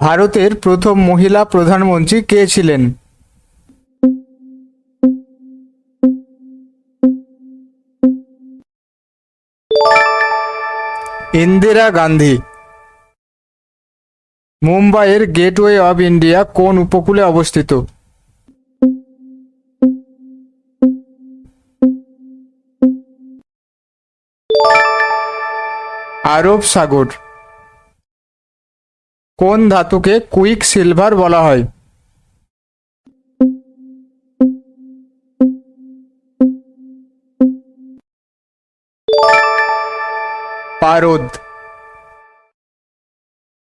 ভারতের প্রথম মহিলা প্রধানমন্ত্রী কে ছিলেন? ইন্দিরা গান্ধী। মুম্বাইয়ের গেটওয়ে অব ইন্ডিয়া কোন উপকূলে অবস্থিত? আরব সাগর। কোন ধাতুকে কুইক সিলভার বলা হয়? পারদ।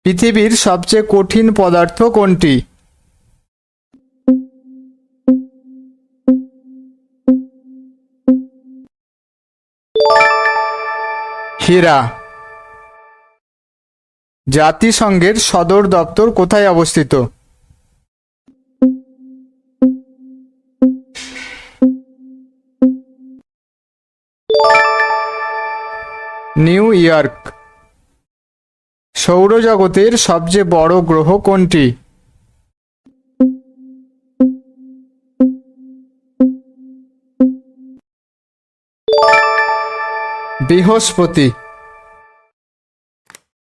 পৃথিবীর সবচেয়ে কঠিন পদার্থ কোনটি? হীরা। জাতিসংঘের সদর দপ্তর কোথায় অবস্থিত? New York. সৌরজগতের সবচেয়ে বড় গ্রহ কোনটি? বৃহস্পতি।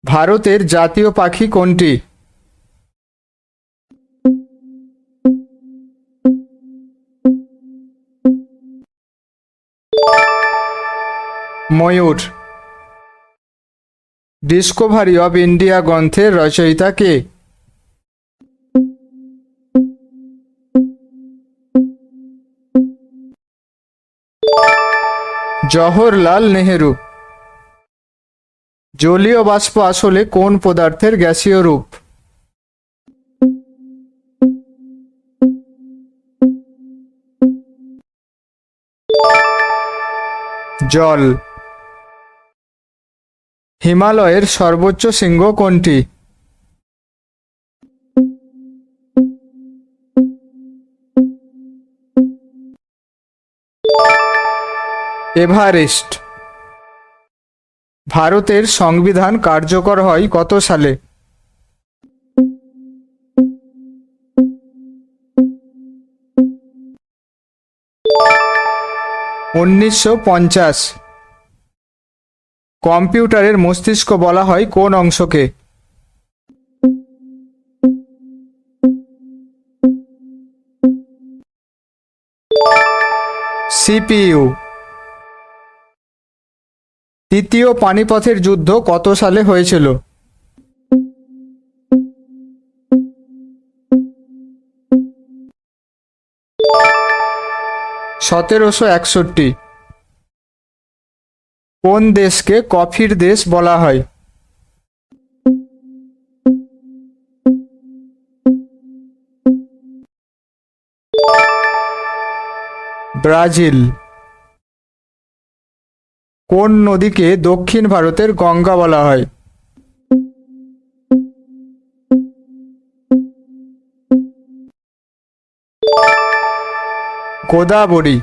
ভারতের জাতীয় পাখি কোনটি? ময়ূর। ডিসকভারি অব ইন্ডিয়া গ্রন্থের রচয়িতা কে? জওহরলাল নেহেরু। জলীয় বাষ্প আসলে কোন পদার্থের গ্যাসীয় রূপ? জল। হিমালয়ের সর্বোচ্চ শৃঙ্গ কোনটি? এভারেস্ট। ভারতের সংবিধান কার্যকর হয় কত সালে? উনিশশো পঞ্চাশ। কম্পিউটারের মস্তিষ্ক বলা হয় কোন অংশকে? সিপিইউ। তৃতীয় পানিপথের যুদ্ধ কত সালে হয়েছিল? সতেরোশো একষট্টি। কোন দেশকে কফির দেশ বলা হয়? ব্রাজিল। কোন নদীকে দক্ষিণ ভারতের গঙ্গা বলা হয়? গোদাবরী।